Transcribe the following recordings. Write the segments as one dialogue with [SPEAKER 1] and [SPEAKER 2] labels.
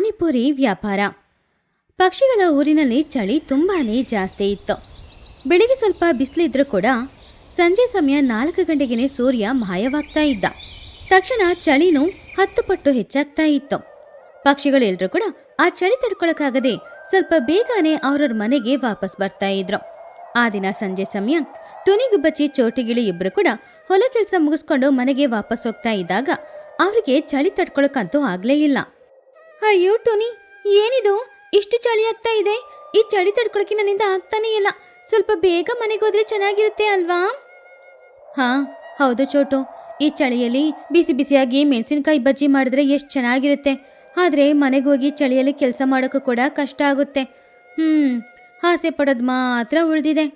[SPEAKER 1] ಪಾನಿಪುರಿ ವ್ಯಾಪಾರ. ಪಕ್ಷಿಗಳ ಊರಿನಲ್ಲಿ ಚಳಿ ತುಂಬಾ ಜಾಸ್ತಿ ಇತ್ತು. ಬೆಳಿಗ್ಗೆ ಸ್ವಲ್ಪ ಬಿಸಿಲಿದ್ರೂ ಕೂಡ ಸಂಜೆ ಸಮಯ ನಾಲ್ಕು ಗಂಟೆಗೆ ಸೂರ್ಯ ಮಾಯವಾಗ್ತಾ ಇದ್ದ. ತಕ್ಷಣ ಚಳಿನೂ ಹತ್ತು ಪಟ್ಟು ಹೆಚ್ಚಾಗ್ತಾ ಇತ್ತು. ಪಕ್ಷಿಗಳೆಲ್ಲರೂ ಕೂಡ ಆ ಚಳಿ ತಡ್ಕೊಳಕ್ಕಾಗದೆ ಸ್ವಲ್ಪ ಬೇಗನೆ ಅವ್ರವ್ರ ಮನೆಗೆ ವಾಪಸ್ ಬರ್ತಾ ಇದ್ರು. ಆ ದಿನ ಸಂಜೆ ಸಮಯ ಟುನಿಗುಬ್ಬಚ್ಚಿ ಚೋಟಿಗಿಳಿ ಇಬ್ಬರು ಕೂಡ ಹೊಲ ಕೆಲಸ ಮುಗಿಸ್ಕೊಂಡು ಮನೆಗೆ ವಾಪಸ್ ಹೋಗ್ತಾ ಇದ್ದಾಗ ಅವರಿಗೆ ಚಳಿ ತಡ್ಕೊಳಕ್ಕಂತೂ ಆಗ್ಲೇ ಇಲ್ಲ. ಅಯ್ಯೋ, ಟೋನಿ, ಏನಿದು? ಇಷ್ಟು ಚಳಿ ಆಗ್ತಾ ಇದೆ. ಈ ಚಳಿ ತಡ್ಕೊಳಕ್ಕೆ ನನ್ನಿಂದ ಆಗ್ತಾನೇ ಇಲ್ಲ. ಸ್ವಲ್ಪ ಬೇಗ ಮನೆಗೆ ಹೋದ್ರೆ ಚೆನ್ನಾಗಿರುತ್ತೆ ಅಲ್ವಾ? ಹಾ, ಹೌದು ಚೋಟು. ಈ ಚಳಿಯಲ್ಲಿ ಬಿಸಿ ಬಿಸಿಯಾಗಿ ಮೆಣಸಿನಕಾಯಿ ಬಜ್ಜಿ ಮಾಡಿದ್ರೆ ಎಷ್ಟು ಚೆನ್ನಾಗಿರುತ್ತೆ. ಆದರೆ ಮನೆಗೆ ಹೋಗಿ ಚಳಿಯಲ್ಲಿ ಕೆಲಸ ಮಾಡೋಕ್ಕೂ ಕೂಡ ಕಷ್ಟ ಆಗುತ್ತೆ. ಹ್ಮ್, ಆಸೆ ಪಡೋದು ಮಾತ್ರ ಉಳಿದಿದೆ.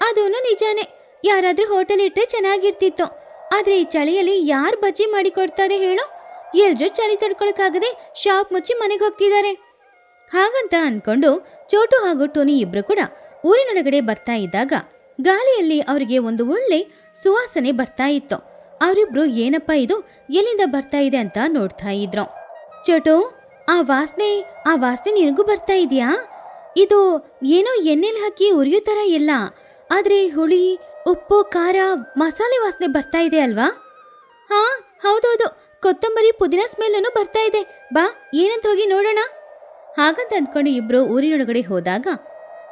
[SPEAKER 1] ಅದೂ ನಿಜಾನೇ. ಯಾರಾದರೂ ಹೋಟೆಲ್ ಇಟ್ಟರೆ ಚೆನ್ನಾಗಿರ್ತಿತ್ತು. ಆದರೆ ಈ ಚಳಿಯಲ್ಲಿ ಯಾರು ಬಜ್ಜಿ ಮಾಡಿ ಕೊಡ್ತಾರೆ ಹೇಳು? ಎಲ್ರೂ ಚಳಿ ತಡ್ಕೊಳಕ್ಕಾಗದೆ ಶಾಪ್ ಮುಚ್ಚಿ ಮನೆಗೆ ಹೋಗ್ತಿದ್ದಾರೆ. ಹಾಗಂತ ಅನ್ಕೊಂಡು ಚೋಟು ಹಾಗೂ ಟೋನಿ ಇಬ್ರು ಕೂಡ ಊರಿನೊಳಗಡೆ ಬರ್ತಾ ಇದ್ದಾಗ ಗಾಳಿಯಲ್ಲಿ ಅವರಿಗೆ ಒಂದು ಒಳ್ಳೆ ಸುವಾಸನೆ ಬರ್ತಾ ಇತ್ತು. ಅವರಿಬ್ರು, ಏನಪ್ಪ ಇದು? ಎಲ್ಲಿಂದ ಬರ್ತಾ ಇದೆ ಅಂತ ನೋಡ್ತಾ ಇದ್ರು. ಚೋಟು, ಆ ವಾಸನೆ ಆ ವಾಸನೆ ನಿನಗೂ ಬರ್ತಾ ಇದೆಯಾ? ಇದು ಏನೋ ಎಣ್ಣೆಲಿ ಹಾಕಿ ಉರಿಯೋ ಥರ ಇಲ್ಲ. ಆದ್ರೆ ಹುಳಿ, ಉಪ್ಪು, ಖಾರ, ಮಸಾಲೆ ವಾಸನೆ ಬರ್ತಾ ಇದೆ ಅಲ್ವಾ? ಹಾ, ಹೌದೌದು. ಕೊತ್ತಂಬರಿ ಪುದೀನ ಸ್ಮೆಲ್ಲೂ ಬರ್ತಾ ಇದೆ. ಬಾ, ಏನಂತ ಹೋಗಿ ನೋಡೋಣ. ಹಾಗಂತ ಅಂದ್ಕೊಂಡು ಇಬ್ರು ಊರಿನೊಳಗಡೆ ಹೋದಾಗ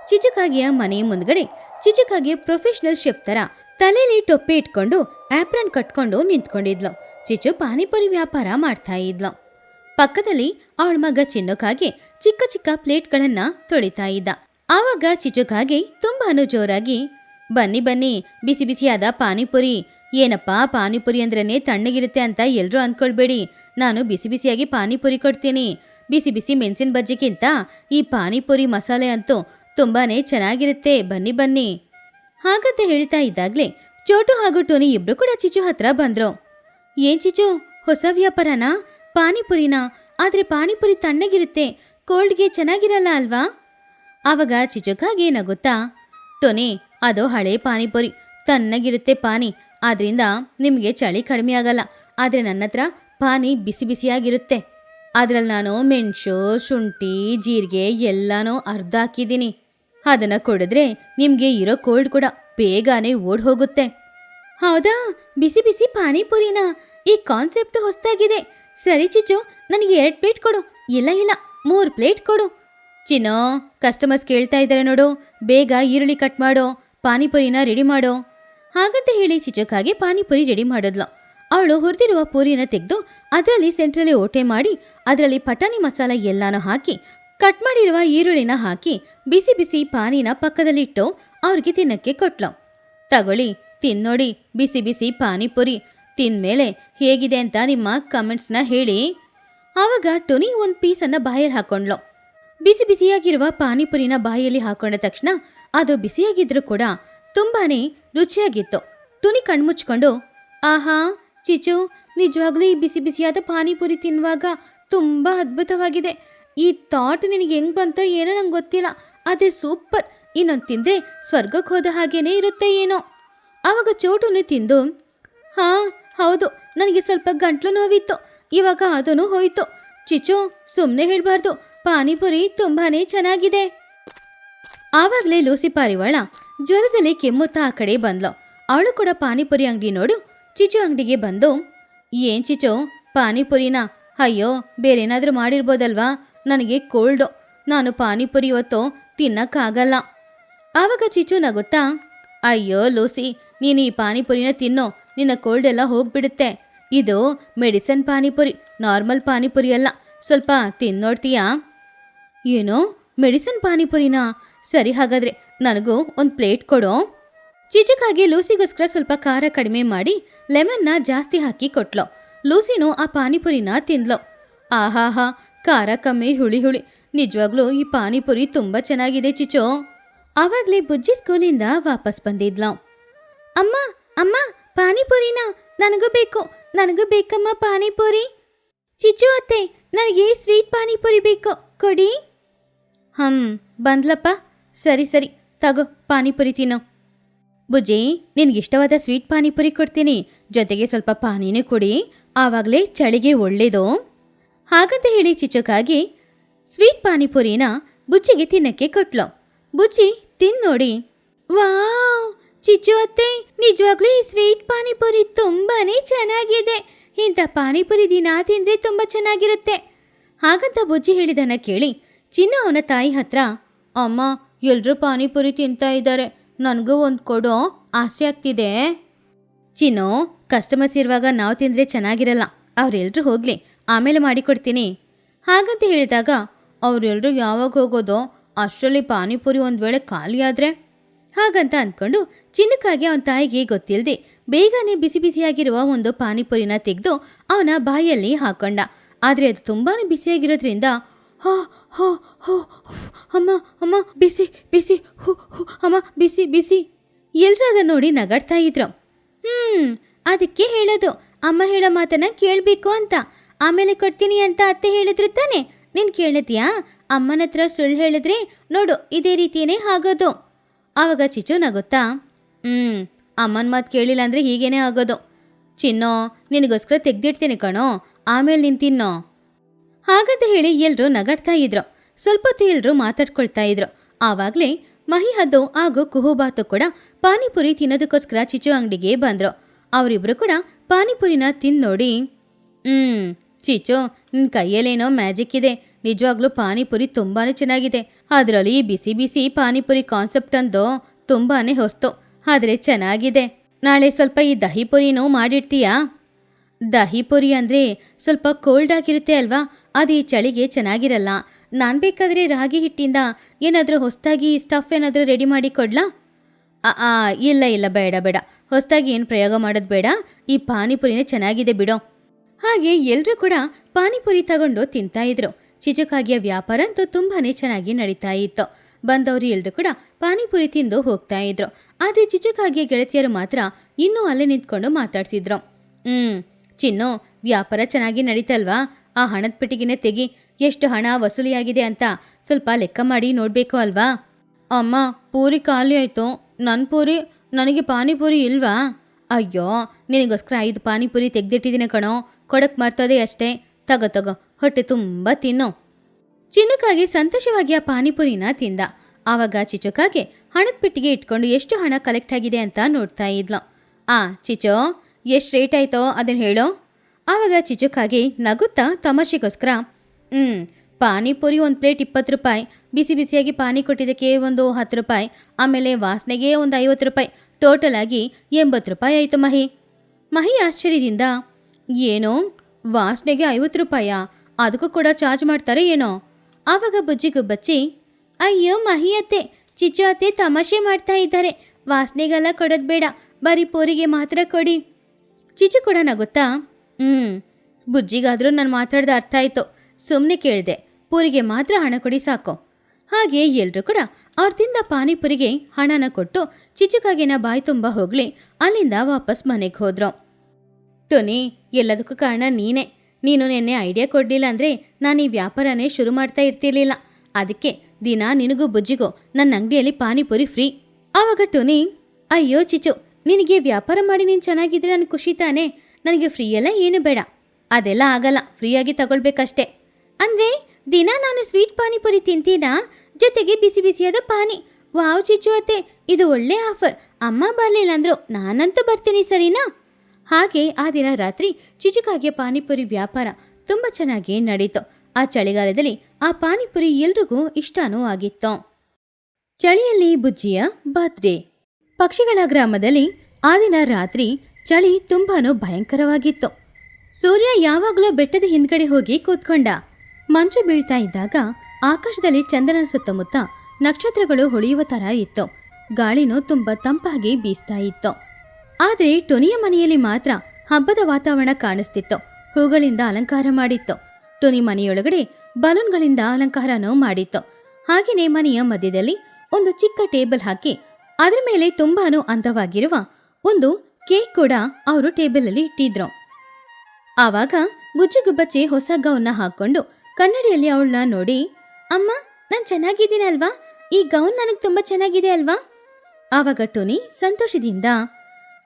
[SPEAKER 1] ಚಿಚುಕಾಗಿಯ ಮನೆಯ ಮುಂದ್ಗಡೆ ಚಿಚಕಾಗಿ ಪ್ರೊಫೆಷನಲ್ ಶೆಫ್ ತರ ತಲೆಯಲ್ಲಿ ಟೊಪ್ಪೆ ಇಟ್ಕೊಂಡು ಆಪ್ರನ್ ಕಟ್ಕೊಂಡು ನಿಂತ್ಕೊಂಡಿದ್ಲು. ಚಿಚು ಪಾನಿಪುರಿ ವ್ಯಾಪಾರ ಮಾಡ್ತಾ ಇದ್ಲು. ಪಕ್ಕದಲ್ಲಿ ಅವಳ ಮಗ ಚಿನ್ನಕ್ಕಾಗಿ ಚಿಕ್ಕ ಚಿಕ್ಕ ಪ್ಲೇಟ್ಗಳನ್ನ ತೊಳಿತಾ ಇದ್ದ. ಆವಾಗ ಚಿಚುಕಾಗಿ ತುಂಬಾನು ಜೋರಾಗಿ, ಬನ್ನಿ ಬನ್ನಿ, ಬಿಸಿ ಬಿಸಿಯಾದ ಪಾನಿಪುರಿ ಏನಪ್ಪಾ, ಪಾನಿಪುರಿ ಅಂದ್ರೇ ತಣ್ಣಗಿರುತ್ತೆ ಅಂತ ಎಲ್ಲರೂ ಅಂದ್ಕೊಳ್ಬೇಡಿ ನಾನು ಬಿಸಿ ಬಿಸಿಯಾಗಿ ಪಾನಿಪುರಿ ಕೊಡ್ತೀನಿ. ಬಿಸಿ ಬಿಸಿ ಮೆಣಸಿನ ಬಜ್ಜಿಗಿಂತ ಈ ಪಾನಿಪುರಿ ಮಸಾಲೆ ಅಂತೂ ತುಂಬಾನೇ ಚೆನ್ನಾಗಿರುತ್ತೆ. ಬನ್ನಿ ಬನ್ನಿ. ಹಾಗಂತ ಹೇಳ್ತಾ ಇದ್ದಾಗ್ಲೇ ಚೋಟು ಹಾಗೂ ಟೋನಿ ಇಬ್ರು ಕೂಡ ಚಿಚು ಹತ್ರ ಬಂದ್ರು. ಏನ್ ಚಿಚು ಹೊಸ ವ್ಯಾಪಾರನಾ? ಪಾನಿಪುರಿನಾ? ಆದ್ರೆ ಪಾನಿಪುರಿ ತಣ್ಣಗಿರುತ್ತೆ, ಕೋಲ್ಡ್ಗೆ ಚೆನ್ನಾಗಿರಲ್ಲ ಅಲ್ವಾ? ಆವಾಗ ಚಿಚುಕಾಗೆ ನಗುತ್ತಾ, ಟೊನಿ, ಅದು ಹಳೆ ಪಾನಿಪುರಿ, ತಣ್ಣಗಿರುತ್ತೆ ಪಾನಿ ಆದ್ರಿಂದ ನಿಮಗೆ ಚಳಿ ಕಡಿಮೆ ಆಗಲ್ಲ. ಆದರೆ ನನ್ನ ಹತ್ರ ಪಾನಿ ಬಿಸಿ ಬಿಸಿಯಾಗಿರುತ್ತೆ. ಅದರಲ್ಲಿ ನಾನು ಮೆಣಸು, ಶುಂಠಿ, ಜೀರಿಗೆ ಎಲ್ಲನೂ ಅರ್ಧ ಹಾಕಿದ್ದೀನಿ ಅದನ್ನ ಕುಡಿದ್ರೆ ನಿಮಗೆ ಇರೋ ಕೋಲ್ಡ್ ಕೂಡ ಬೇಗನೆ ಓಡ್ ಹೋಗುತ್ತೆ. ಹೌದಾ? ಬಿಸಿ ಬಿಸಿ ಪಾನಿಪುರಿನ ಈ ಕಾನ್ಸೆಪ್ಟ್ ಹೊಸ್ತಾಗಿದೆ ಸರಿ ಚಿಚು ನನಗೆ ಎರಡು ಪ್ಲೇಟ್ ಕೊಡು. ಇಲ್ಲ ಇಲ್ಲ, ಮೂರು ಪ್ಲೇಟ್ ಕೊಡು. ಚಿನ್ನೋ ಕಸ್ಟಮರ್ಸ್ ಕೇಳ್ತಾ ಇದ್ದಾರೆ ನೋಡು. ಬೇಗ ಈರುಳ್ಳಿ ಕಟ್ ಮಾಡೋ. ಪಾನಿಪುರಿನ ರೆಡಿ ಮಾಡೋ. ಹಾಗಂತ ಹೇಳಿ ಚಿಚಕಾಗಿ ಪಾನಿಪುರಿ ರೆಡಿ ಮಾಡಿದ್ಲು. ಅವಳು ಹುರಿದಿರುವ ಪೂರಿನ ತೆಗೆದು ಅದರಲ್ಲಿ ಸೆಂಟ್ರಲ್ಲಿ ಓಟೆ ಮಾಡಿ, ಅದರಲ್ಲಿ ಪಟಾಣಿ ಮಸಾಲ ಎಲ್ಲಾನು ಹಾಕಿ ಕಟ್ ಮಾಡಿರುವ ಈರುಳ್ಳಿನ ಹಾಕಿ, ಬಿಸಿ ಬಿಸಿ ಪಾನಿನ ಪಕ್ಕದಲ್ಲಿಟ್ಟು ಅವ್ರಿಗೆ ತಿನ್ನಕ್ಕೆ ಕೊಟ್ಲು. ತಗೊಳ್ಳಿ, ತಿನ್ನೋಡಿ, ಬಿಸಿ ಬಿಸಿ ಪಾನಿಪುರಿ ತಿಂದ್ಮೇಲೆ ಹೇಗಿದೆ ಅಂತ ನಿಮ್ಮ ಕಮೆಂಟ್ಸ್ನ ಹೇಳಿ. ಆವಾಗ ಟೊನಿ ಒಂದು ಪೀಸನ್ನ ಬಾಯಲ್ಲಿ ಹಾಕೊಂಡ್ಲು. ಬಿಸಿ ಬಿಸಿಯಾಗಿರುವ ಪಾನಿಪುರಿನ ಬಾಯಲ್ಲಿ ಹಾಕೊಂಡ ತಕ್ಷಣ ಅದು ಬಿಸಿಯಾಗಿದ್ರೂ ಕೂಡ ತುಂಬಾನೇ ರುಚಿಯಾಗಿತ್ತು. ತುನಿ ಕಣ್ಮುಚ್ಕೊಂಡು, ಆಹಾ, ಚಿಚು, ನಿಜವಾಗ್ಲೂ ಈ ಬಿಸಿ ಬಿಸಿಯಾದ ಪಾನಿಪುರಿ ತಿನ್ನುವಾಗ ತುಂಬಾ ಅದ್ಭುತವಾಗಿದೆ. ಈ ಥಾಟ್ ನಿನಗೆ ಹೆಂಗ್ ಬಂತೋ ಏನೋ ನಂಗೆ ಗೊತ್ತಿಲ್ಲ. ಅದೇ ಸೂಪರ್. ಇನ್ನೊಂದು ತಿಂದ್ರೆ ಸ್ವರ್ಗಕ್ಕೆ ಹೋದ ಹಾಗೇನೇ ಇರುತ್ತೆ ಏನೋ. ಆವಾಗ ಚೋಟುನು ತಿಂದು, ಹಾ, ಹೌದು. ನನಗೆ ಸ್ವಲ್ಪ ಗಂಟ್ಲು ನೋವಿತ್ತು. ಇವಾಗ ಅದೂ ಹೋಯ್ತು. ಚಿಚು ಸುಮ್ಮನೆ ಹೇಳ್ಬಾರ್ದು. ಪಾನಿಪುರಿ ತುಂಬಾನೇ ಚೆನ್ನಾಗಿದೆ. ಆವಾಗಲೇ ಲೂಸಿ ಪಾರಿವಾಳ ಜ್ವರದಲ್ಲಿ ಕೆಮ್ಮುತ್ತಾ ಆ ಕಡೆ ಬಂದ್ಲು. ಅವಳು ಕೂಡ ಪಾನಿಪುರಿ ಅಂಗಡಿ ನೋಡು. ಚಿಚು ಅಂಗಡಿಗೆ ಬಂದು, ಏನ್ ಚಿಚು? ಪಾನಿಪುರಿನಾ? ಅಯ್ಯೋ, ಬೇರೇನಾದ್ರೂ ಮಾಡಿರ್ಬೋದಲ್ವಾ? ನನಗೆ ಕೋಲ್ಡು. ನಾನು ಪಾನಿಪುರಿ ಇವತ್ತು ತಿನ್ನಕ್ಕಾಗಲ್ಲ. ಆವಾಗ ಚಿಚು ನಗುತ್ತಾ, ಅಯ್ಯೋ, ಲೂಸಿ, ನೀನು ಈ ಪಾನಿಪುರಿನ ತಿನ್ನೋ. ನಿನ್ನ ಕೋಲ್ಡ್ ಎಲ್ಲ ಹೋಗ್ಬಿಡುತ್ತೆ. ಇದು ಮೆಡಿಸನ್ ಪಾನಿಪುರಿ, ನಾರ್ಮಲ್ ಪಾನಿಪುರಿ ಅಲ್ಲ. ಸ್ವಲ್ಪ ತಿನ್ನೋಡ್ತೀಯಾ? ಏನೋ? ಮೆಡಿಸನ್ ಪಾನಿಪುರಿನಾ? ಸರಿ ಹಾಗಾದ್ರೆ ನನಗೂ ಒಂದು ಪ್ಲೇಟ್ ಕೊಡು. ಚಿಚುಕಾಗಿ ಲೂಸಿಗೋಸ್ಕರ ಸ್ವಲ್ಪ ಖಾರ ಕಡಿಮೆ ಮಾಡಿ ಲೆಮನ್ನ ಜಾಸ್ತಿ ಹಾಕಿ ಕೊಟ್ಲೋ. ಲೂಸಿನೂ ಆ ಪಾನಿಪುರಿನ ತಿಂದ್ಲು. ಆಹಾಹಾ, ಖಾರ ಕಮ್ಮಿ, ಹುಳಿ ಹುಳಿ. ನಿಜವಾಗ್ಲೂ ಈ ಪಾನಿಪುರಿ ತುಂಬಾ ಚೆನ್ನಾಗಿದೆ ಚಿಚು. ಆವಾಗ್ಲೇ ಬುಜ್ಜಿ ಸ್ಕೂಲಿಂದ ವಾಪಸ್ ಬಂದಿದ್ಲು. ಅಮ್ಮ ಅಮ್ಮ, ಪಾನಿಪುರಿನ ನನಗೂ ಬೇಕು. ನನಗೂ ಬೇಕಮ್ಮ ಪಾನಿಪುರಿ. ಚಿಚು ಅತ್ತೆ, ನನಗೆ ಸ್ವೀಟ್ ಪಾನಿಪುರಿ ಬೇಕು. ಕೊಡಿ. ಹಮ್, ಬಂದ್ಲಪ್ಪ. ಸರಿ ಸರಿ. ತಗೋ ಪಾನಿಪುರಿ ತಿನ್ನು. ಬುಜ್ಜಿ ನಿನಗಿಷ್ಟವಾದ ಸ್ವೀಟ್ ಪಾನಿಪುರಿ ಕೊಡ್ತೀನಿ. ಜೊತೆಗೆ ಸ್ವಲ್ಪ ಪಾನಿನೂ ಕೊಡಿ. ಆವಾಗಲೇ ಚಳಿಗೆ ಒಳ್ಳೇದು. ಹಾಗಂತ ಹೇಳಿ ಚಿಚುಕಾಗಿ ಸ್ವೀಟ್ ಪಾನಿಪುರಿನ ಬುಜ್ಜಿಗೆ ತಿನ್ನಕ್ಕೆ ಕೊಟ್ಲು. ಬುಜ್ಜಿ, ತಿನ್ ನೋಡಿ. ವಾವ್! ಚಿಚು ಅತ್ತೆ, ನಿಜವಾಗ್ಲೂ ಈ ಸ್ವೀಟ್ ಪಾನಿಪುರಿ ತುಂಬಾನೇ ಚೆನ್ನಾಗಿದೆ. ಇಂಥ ಪಾನಿಪುರಿ ದಿನ ತಿಂದ್ರೆ ತುಂಬಾ ಚೆನ್ನಾಗಿರುತ್ತೆ. ಹಾಗಂತ ಬುಜ್ಜಿ ಹೇಳಿದನ ಕೇಳಿ ಚಿನ್ನ ಅವನ ತಾಯಿ ಹತ್ರ, ಅಮ್ಮ ಎಲ್ರೂ ಪಾನಿಪುರಿ ತಿಂತಾ ಇದ್ದಾರೆ. ನನಗೂ ಒಂದು ಕೊಡೋ, ಆಸೆ ಆಗ್ತಿದೆ. ಚಿನೋ ಕಸ್ಟಮರ್ಸ್ ಇರುವಾಗ ನಾವು ತಿಂದರೆ ಚೆನ್ನಾಗಿರಲ್ಲ. ಅವರೆಲ್ಲರೂ ಹೋಗಲಿ, ಆಮೇಲೆ ಮಾಡಿಕೊಡ್ತೀನಿ. ಹಾಗಂತ ಹೇಳಿದಾಗ ಅವರೆಲ್ಲರೂ ಯಾವಾಗ ಹೋಗೋದೋ, ಅಷ್ಟರಲ್ಲಿ ಪಾನಿಪುರಿ ಒಂದು ವೇಳೆ ಖಾಲಿಯಾದರೆ ಹಾಗಂತ ಅಂದ್ಕೊಂಡು ಚಿನ್ನಕ್ಕಾಗಿ ಅವನ ತಾಯಿಗೆ ಗೊತ್ತಿಲ್ಲದೆ ಬೇಗನೆ ಬಿಸಿ ಬಿಸಿಯಾಗಿರುವ ಒಂದು ಪಾನಿಪುರಿನ ತೆಗೆದು ಅವನ ಬಾಯಲ್ಲಿ ಹಾಕೊಂಡ. ಆದರೆ ಅದು ತುಂಬಾ ಬಿಸಿಯಾಗಿರೋದ್ರಿಂದ ಹೋ ಹೋ ಹೋ, ಅಮ್ಮ ಅಮ್ಮ, ಬಿಸಿ ಬಿಸಿ, ಹು ಹು, ಅಮ್ಮ, ಬಿಸಿ ಬಿಸಿ. ಎಲ್ಲರೂ ಅದನ್ನು ನೋಡಿ ನಗಾಡ್ತಾ ಇದ್ರು. ಹ್ಞೂ ಅದಕ್ಕೆ ಹೇಳೋದು. ಅಮ್ಮ ಹೇಳೋ ಮಾತನ್ನ ಕೇಳಬೇಕು ಅಂತ. ಆಮೇಲೆ ಕೊಡ್ತೀನಿ ಅಂತ ಅತ್ತೆ ಹೇಳಿದ್ರು ತಾನೆ. ನೀನು ಕೇಳಿದ್ಯಾ ಅಮ್ಮನ ಹತ್ರ ಸುಳ್ಳು ಹೇಳಿದ್ರೆ ನೋಡು, ಇದೇ ರೀತಿಯೇ ಆಗೋದು. ಆವಾಗ ಚಿಚು ನಗುತ್ತಾ ಹ್ಞೂ ಅಮ್ಮನ ಮಾತು ಕೇಳಿಲ್ಲ ಅಂದ್ರೆ ಹೀಗೇನೆ ಆಗೋದು. ಚಿನ್ನೋ, ನಿನಗೋಸ್ಕರ ತೆಗ್ದಿಡ್ತೀನಿ ಕಣೋ. ಆಮೇಲೆ ನೀನು ತಿನ್ನೋ. ಹಾಗಂತ ಹೇಳಿ ಎಲ್ಲರೂ ನಗಾಡ್ತಾ ಇದ್ರು. ಸ್ವಲ್ಪ ಹೊತ್ತು ಎಲ್ಲರೂ ಮಾತಾಡ್ಕೊಳ್ತಾ ಇದ್ರು. ಆವಾಗಲೇ ಮಹಿ ಹದ್ದು ಹಾಗೂ ಕುಹುಬಾತು ಕೂಡ ಪಾನಿಪುರಿ ತಿನ್ನೋದಕ್ಕೋಸ್ಕರ ಚಿಚು ಅಂಗಡಿಗೆ ಬಂದರು. ಅವರಿಬ್ರು ಕೂಡ ಪಾನಿಪುರಿನ ತಿಂದು ನೋಡಿ, ಹ್ಮ್ ಚಿಚು ನಿನ್ ಕೈಯಲ್ಲೇನೋ ಮ್ಯಾಜಿಕ್ ಇದೆ. ನಿಜವಾಗ್ಲೂ ಪಾನಿಪುರಿ ತುಂಬಾನೇ ಚೆನ್ನಾಗಿದೆ. ಅದರಲ್ಲಿ ಬಿಸಿ ಬಿಸಿ ಪಾನಿಪುರಿ ಕಾನ್ಸೆಪ್ಟ್ ಅಂದು ತುಂಬಾನೇ ಹೊಸ್ತು. ಆದರೆ ಚೆನ್ನಾಗಿದೆ. ನಾಳೆ ಸ್ವಲ್ಪ ಈ ದಹಿಪುರಿನೂ ಮಾಡಿಡ್ತೀಯಾ? ದಹಿಪುರಿ ಅಂದರೆ ಸ್ವಲ್ಪ ಕೋಲ್ಡ್ ಆಗಿರುತ್ತೆ ಅಲ್ವಾ? ಅದು ಚಳಿಗೆ ಚೆನ್ನಾಗಿರಲ್ಲ. ನಾನು ಬೇಕಾದರೆ ರಾಗಿ ಹಿಟ್ಟಿಂದ ಏನಾದರೂ ಹೊಸದಾಗಿ ಸ್ಟಫ್ ಏನಾದರೂ ರೆಡಿ ಮಾಡಿ ಕೊಡ್ಲಾ? ಆ, ಇಲ್ಲ ಇಲ್ಲ ಬೇಡ ಬೇಡ. ಹೊಸದಾಗಿ ಏನು ಪ್ರಯೋಗ ಮಾಡೋದು ಬೇಡ. ಈ ಪಾನಿಪುರಿನೇ ಚೆನ್ನಾಗಿದೆ ಬಿಡೋ. ಹಾಗೆ ಎಲ್ಲರೂ ಕೂಡ ಪಾನಿಪುರಿ ತಗೊಂಡು ತಿಂತಾ ಇದ್ರು. ಚಿಚುಕಾಗಿಯ ವ್ಯಾಪಾರ ಅಂತೂ ತುಂಬಾ ಚೆನ್ನಾಗಿ ನಡೀತಾ ಇತ್ತು. ಬಂದವರು ಎಲ್ಲರೂ ಕೂಡ ಪಾನಿಪುರಿ ತಿಂದು ಹೋಗ್ತಾ ಇದ್ರು. ಆದರೆ ಚಿಚುಕಾಗಿಯ ಗೆಳತಿಯರು ಮಾತ್ರ ಇನ್ನೂ ಅಲ್ಲೇ ನಿಂತ್ಕೊಂಡು ಮಾತಾಡ್ತಿದ್ರು. ಹ್ಞೂ ಚಿನ್ನು ವ್ಯಾಪಾರ ಚೆನ್ನಾಗಿ ನಡೀತಲ್ವಾ? ಆ ಹಣದ ಪೆಟ್ಟಿಗೆನೇ ತೆಗಿ ಎಷ್ಟು ಹಣ ವಸೂಲಿಯಾಗಿದೆ ಅಂತ ಸ್ವಲ್ಪ ಲೆಕ್ಕ ಮಾಡಿ ನೋಡಬೇಕು ಅಲ್ವಾ? ಅಮ್ಮ, ಪೂರಿ ಖಾಲಿ ಆಯಿತು. ನನ್ನ ಪೂರಿ, ನನಗೆ ಪಾನಿಪುರಿ ಇಲ್ವಾ? ಅಯ್ಯೋ, ನಿನಗೋಸ್ಕರ ಐದು ಪಾನಿಪುರಿ ತೆಗೆದಿಟ್ಟಿದ್ದೀನಿ ಕಣೋ. ಕೊಡಕ್ ಮರ್ತದೆ ಅಷ್ಟೇ. ತಗೋ ತಗೋ. ಹೊಟ್ಟೆ ತುಂಬ ತಿನ್ನು. ಚಿನ್ನಕ್ಕಾಗಿ ಸಂತೋಷವಾಗಿ ಆ ಪಾನಿಪುರಿನ ತಿಂದ. ಆವಾಗ ಚಿಚುಕಾಗೆ ಹಣದ ಪೆಟ್ಟಿಗೆ ಇಟ್ಕೊಂಡು ಎಷ್ಟು ಹಣ ಕಲೆಕ್ಟ್ ಆಗಿದೆ ಅಂತ ನೋಡ್ತಾ ಇದ್ಲು. ಆ, ಚಿಚೋ, ಎಷ್ಟು ರೇಟ್ ಆಯ್ತೋ? ಅದನ್ನು ಹೇಳೋ. ಆವಾಗ ಚಿಚುಕಾಗಿ ನಗುತ್ತಾ ತಮಾಷೆಗೋಸ್ಕರ ಹ್ಞೂ ಪಾನಿಪುರಿ ಒಂದು ಪ್ಲೇಟ್ ಇಪ್ಪತ್ತು ರೂಪಾಯಿ, ಬಿಸಿ ಬಿಸಿಯಾಗಿ ಪಾನಿ ಕೊಟ್ಟಿದ್ದಕ್ಕೆ ಒಂದು ಹತ್ತು ರೂಪಾಯಿ, ಆಮೇಲೆ ವಾಸನೆಗೆ ಒಂದು ಐವತ್ತು ರೂಪಾಯಿ, ಟೋಟಲ್ ಆಗಿ ಎಂಬತ್ತು ರೂಪಾಯಿ ಆಯಿತು ಮಹಿ. ಮಹಿ ಆಶ್ಚರ್ಯದಿಂದ, ಏನೋ, ವಾಸನೆಗೆ ಐವತ್ತು ರೂಪಾಯಾ? ಅದಕ್ಕೂ ಕೂಡ ಚಾರ್ಜ್ ಮಾಡ್ತಾರೆ ಏನೋ? ಆವಾಗ ಬುಜ್ಜಿಗುಬ್ಬಚ್ಚಿ, ಅಯ್ಯೋ ಮಹಿ ಅತ್ತೆ ಚಿಚ್ಚು ಅತ್ತೆ ತಮಾಷೆ ಮಾಡ್ತಾ ಇದ್ದಾರೆ. ವಾಸನೆಗೆಲ್ಲ ಕೊಡೋದು ಬೇಡ, ಬರೀ ಪೂರಿಗೆ ಮಾತ್ರ ಕೊಡಿ. ಚಿಚು ಕೂಡ ನಗುತ್ತಾ ಹ್ಞೂ ಬುಜ್ಜಿಗಾದರೂ ನಾನು ಮಾತಾಡ್ದ ಅರ್ಥ ಆಯಿತು. ಸುಮ್ಮನೆ ಕೇಳಿದೆ. ಪೂರಿಗೆ ಮಾತ್ರ ಹಣ ಕೊಡಿ ಸಾಕು. ಹಾಗೆ ಎಲ್ಲರೂ ಕೂಡ ಅವ್ರ ತಿಂದ ಪಾನಿಪುರಿಗೆ ಹಣನ ಕೊಟ್ಟು ಚಿಚುಕಾಗಿನ ಬಾಯಿ ತುಂಬ ಹೋಗ್ಲಿ, ಅಲ್ಲಿಂದ ವಾಪಸ್ ಮನೆಗೆ ಹೋದ್ರು. ಟೊನಿ, ಎಲ್ಲದಕ್ಕೂ ಕಾರಣ ನೀನೇ. ನೀನು ನಿನ್ನೆ ಐಡಿಯಾ ಕೊಡಲಿಲ್ಲ ಅಂದರೆ ನಾನು ಈ ವ್ಯಾಪಾರನೇ ಶುರು ಮಾಡ್ತಾ ಇರ್ತಿರ್ಲಿಲ್ಲ. ಅದಕ್ಕೆ ದಿನ ನಿನಗೂ ಬುಜ್ಜಿಗೂ ನನ್ನ ಅಂಗಡಿಯಲ್ಲಿ ಪಾನಿಪುರಿ ಫ್ರೀ. ಆವಾಗ ಟೊನಿ, ಅಯ್ಯೋ ಚಿಚು, ನಿನಗೆ ವ್ಯಾಪಾರ ಮಾಡಿ ನೀನು ಚೆನ್ನಾಗಿದ್ರೆ ನನಗೆ ಖುಷಿ ತಾನೇ? ನನಗೆ ಫ್ರೀ ಎಲ್ಲ ಏನು ಬೇಡ. ಅದೆಲ್ಲ ಆಗಲ್ಲ. ಫ್ರೀಯಾಗಿ ತಗೊಳ್ಬೇಕಷ್ಟೇ. ಅಂದ್ರೆ ದಿನ ನಾನು ಸ್ವೀಟ್ ಪಾನಿಪುರಿ ತಿಂತೀನಾ? ಜೊತೆಗೆ ಬಿಸಿ ಬಿಸಿಯಾದ ಪಾನಿ. ವಾವ್ ಚಿಚ್ಚು ಅತ್ತೆ, ಇದು ಒಳ್ಳೆ ಆಫರ್. ಅಮ್ಮ ಬರಲಿಲ್ಲ ಅಂದ್ರು ನಾನಂತೂ ಬರ್ತೀನಿ ಸರಿನಾ? ಹಾಗೆ ಆ ದಿನ ರಾತ್ರಿ ಚಿಚುಕಾಗೆ ಪಾನಿಪುರಿ ವ್ಯಾಪಾರ ತುಂಬ ಚೆನ್ನಾಗಿ ನಡೀತು. ಆ ಚಳಿಗಾಲದಲ್ಲಿ ಆ ಪಾನಿಪುರಿ ಎಲ್ರಿಗೂ ಇಷ್ಟನೂ ಆಗಿತ್ತು. ಚಳಿಯಲ್ಲಿ ಬುಜ್ಜಿಯ ಬರ್ತ್ಡೇ ಪಕ್ಷಿಗಳ ಗ್ರಾಮದಲ್ಲಿ ಆ ದಿನ ರಾತ್ರಿ ಚಳಿ ತುಂಬಾನೋ ಭಯಂಕರವಾಗಿತ್ತು. ಸೂರ್ಯ ಯಾವಾಗಲೂ ಬೆಟ್ಟದ ಹಿಂದ್ಗಡೆ ಹೋಗಿ ಕೂತ್ಕೊಂಡ. ಮಂಜು ಬೀಳ್ತಾ ಇದ್ದಾಗ ಆಕಾಶದಲ್ಲಿ ಚಂದ್ರನ ಸುತ್ತಮುತ್ತ ನಕ್ಷತ್ರಗಳು ಹೊಳೆಯುವ ತರ ಇತ್ತು. ಗಾಳಿನೂ ತುಂಬಾ ತಂಪಾಗಿ ಬೀಸ್ತಾ ಇತ್ತು. ಆದರೆ ಟೊನಿಯ ಮನೆಯಲ್ಲಿ ಮಾತ್ರ ಹಬ್ಬದ ವಾತಾವರಣ ಕಾಣಿಸ್ತಿತ್ತು. ಹೂಗಳಿಂದ ಅಲಂಕಾರ ಮಾಡಿತ್ತು. ಟೊನಿ ಮನೆಯೊಳಗಡೆ ಬಲೂನ್ಗಳಿಂದ ಅಲಂಕಾರನೂ ಮಾಡಿತ್ತು. ಹಾಗೆಯೇ ಮನೆಯ ಮಧ್ಯದಲ್ಲಿ ಒಂದು ಚಿಕ್ಕ ಟೇಬಲ್ ಹಾಕಿ, ಅದರ ಮೇಲೆ ತುಂಬಾನು ಅಂದವಾಗಿರುವ ಒಂದು ಕೇಕ್ ಕೂಡ ಅವರು ಟೇಬಲಲ್ಲಿ ಇಟ್ಟಿದ್ರು. ಆವಾಗ ಗುಜ್ಜುಗುಬ್ಬಚ್ಚಿ ಹೊಸ ಗೌನ್ನ ಹಾಕೊಂಡು ಕನ್ನಡಿಯಲ್ಲಿ ಅವಳನ್ನ ನೋಡಿ, ಅಮ್ಮ, ನಾನು ಚೆನ್ನಾಗಿದ್ದೀನಲ್ವಾ ಈ ಗೌನ್ ನನಗೆ ತುಂಬ ಚೆನ್ನಾಗಿದೆ ಅಲ್ವಾ? ಆವಾಗ ಟೋನಿ ಸಂತೋಷದಿಂದ,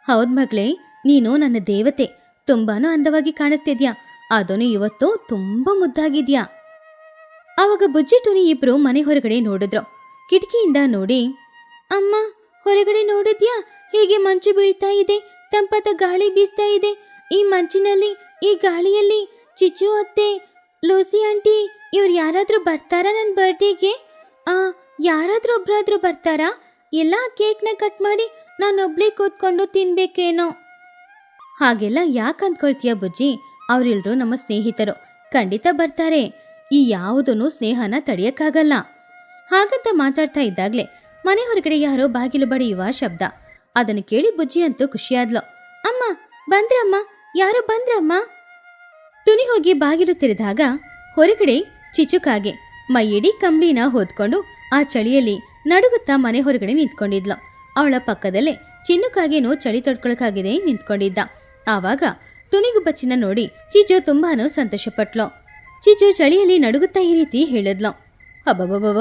[SPEAKER 1] ಹೌದ್ ಮಗಳೇ, ನೀನು ನನ್ನ ದೇವತೆ, ತುಂಬಾನು ಅಂದವಾಗಿ ಕಾಣಿಸ್ತಿದ್ಯಾ? ಅದನ್ನು ಇವತ್ತು ತುಂಬಾ ಮುದ್ದಾಗಿದ್ಯಾ? ಆವಾಗ ಬುಜ್ಜಿ ಟೋನಿ ಇಬ್ರು ಮನೆ ಹೊರಗಡೆ ನೋಡಿದ್ರು. ಕಿಟಕಿಯಿಂದ ನೋಡಿ, ಅಮ್ಮ, ಹೊರಗಡೆ ನೋಡಿದ್ಯಾ? ಹೇಗೆ ಮಂಚು ಬೀಳ್ತಾ ಇದೆ, ತಂಪಾದ ಗಾಳಿ ಬೀಸ್ತಾ ಇದೆ. ಈ ಮಂಚಿನಲ್ಲಿ, ಈ ಗಾಳಿಯಲ್ಲಿ ಚಿಚು ಅತ್ತೆ, ಲೂಸಿ ಆಂಟಿ, ಇವ್ರು ಯಾರಾದ್ರೂ ಬರ್ತಾರಾ ನನ್ನ ಬರ್ಡೇಗೆ? ಆ, ಯಾರಾದ್ರೂ ಒಬ್ರಾದ್ರೂ ಬರ್ತಾರಾ? ಎಲ್ಲ ಕೇಕ್ನ ಕಟ್ ಮಾಡಿ ನಾನೊಬ್ಳೇ ಕೂತ್ಕೊಂಡು ತಿನ್ಬೇಕೇನೋ? ಹಾಗೆಲ್ಲ ಯಾಕೆ ಅಂದ್ಕೊಳ್ತೀಯ ಬುಜ್ಜಿ? ಅವರೆಲ್ಲರೂ ನಮ್ಮ ಸ್ನೇಹಿತರು. ಖಂಡಿತ ಬರ್ತಾರೆ. ಈ ಯಾವುದನ್ನು ಸ್ನೇಹನ ತಡೆಯಕ್ಕಾಗಲ್ಲ. ಹಾಗಂತ ಮಾತಾಡ್ತಾ ಇದ್ದಾಗ್ಲೇ ಮನೆ ಹೊರಗಡೆ ಯಾರೋ ಬಾಗಿಲು ಬಡಿಯುವ ಶಬ್ದ. ಅದನ್ನು ಕೇಳಿ ಬುಜ್ಜಿ ಅಂತೂ ಖುಷಿಯಾದ್ಲು. ಅಮ್ಮ, ಬಂದ್ರಮ್ಮ, ಯಾರೋ ಬಂದ್ರಮ್ಮ? ತುನಿ ಹೋಗಿ ಬಾಗಿಲು ತೆರೆದಾಗ ಹೊರಗಡೆ ಚಿಚುಕಾಗೆ ಮೈಯಿಡೀ ಕಂಬಳಿನ ಹೊದ್ಕೊಂಡು ಆ ಚಳಿಯಲ್ಲಿ ನಡುಗುತ್ತಾ ಮನೆ ಹೊರಗಡೆ ನಿಂತ್ಕೊಂಡಿದ್ಲು. ಅವಳ ಪಕ್ಕದಲ್ಲೇ ಚಿನ್ನುಕಾಗೇನೋ ಚಳಿ ತೊಡ್ಕೊಳಕಾಗಿದೆ ನಿಂತ್ಕೊಂಡಿದ್ದ. ಆವಾಗ ತುನಿಗು ಬಚ್ಚಿನ ನೋಡಿ ಚಿಚು ತುಂಬಾನು ಸಂತೋಷಪಟ್ಲು. ಚಿಚು ಚಳಿಯಲ್ಲಿ ನಡುಗುತ್ತಾ ಈ ರೀತಿ ಹೇಳಿದ್ಲು. ಅಬ್ಬಬ್ಬಬ್ಬ